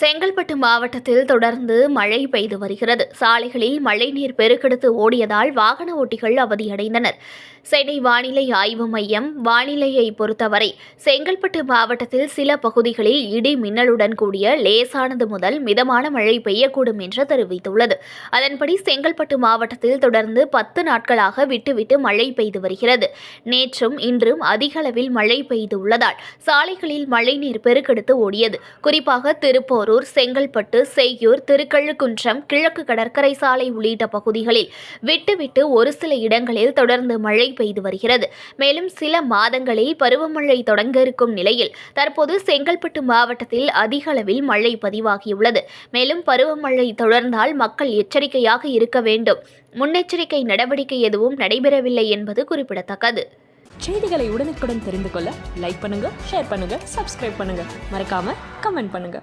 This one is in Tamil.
செங்கல்பட்டு மாவட்டத்தில் தொடர்ந்து மழை பெய்து வருகிறது. சாலைகளில் மழைநீர் பெருக்கெடுத்து ஓடியதால் வாகன ஓட்டிகள் அவதியடைந்தனர். சென்னை வானிலை ஆய்வு மையம் வானிலையை பொறுத்தவரை செங்கல்பட்டு மாவட்டத்தில் சில பகுதிகளில் இடி மின்னலுடன் கூடிய லேசானது முதல் மிதமான மழை பெய்யக்கூடும் என்று தெரிவித்துள்ளது. அதன்படி செங்கல்பட்டு மாவட்டத்தில் தொடர்ந்து பத்து நாட்களாக விட்டுவிட்டு மழை பெய்து வருகிறது. நேற்றும் இன்றும் அதிக அளவில் மழை பெய்துள்ளதால் சாலைகளில் மழைநீர் பெருக்கெடுத்து ஓடியது. குறிப்பாக திருப்பூர் திருப்போரூர் செங்கல்பட்டு செய்யூர் திருக்கழுக்குன்றம் கிழக்கு கடற்கரை சாலை உள்ளிட்ட பகுதிகளில் விட்டுவிட்டு ஒரு சில இடங்களில் தொடர்ந்து மழை பெய்து வருகிறது. மேலும் சில மாதங்களில் பருவமழை தொடங்க இருக்கும் நிலையில் தற்போது செங்கல்பட்டு மாவட்டத்தில் அதிக அளவில் மழை பதிவாகியுள்ளது. மேலும் பருவமழை தொடர்ந்தால் மக்கள் எச்சரிக்கையாக இருக்க வேண்டும். முன்னெச்சரிக்கை நடவடிக்கை எதுவும் நடைபெறவில்லை என்பது குறிப்பிடத்தக்கது. செய்திகளை உடனுக்குடன் தெரிந்து கொள்ள லைக் பண்ணுங்க ஷேர் பண்ணுங்க சப்ஸ்கிரைப் பண்ணுங்க. மறக்காம கமெண்ட் பண்ணுங்க.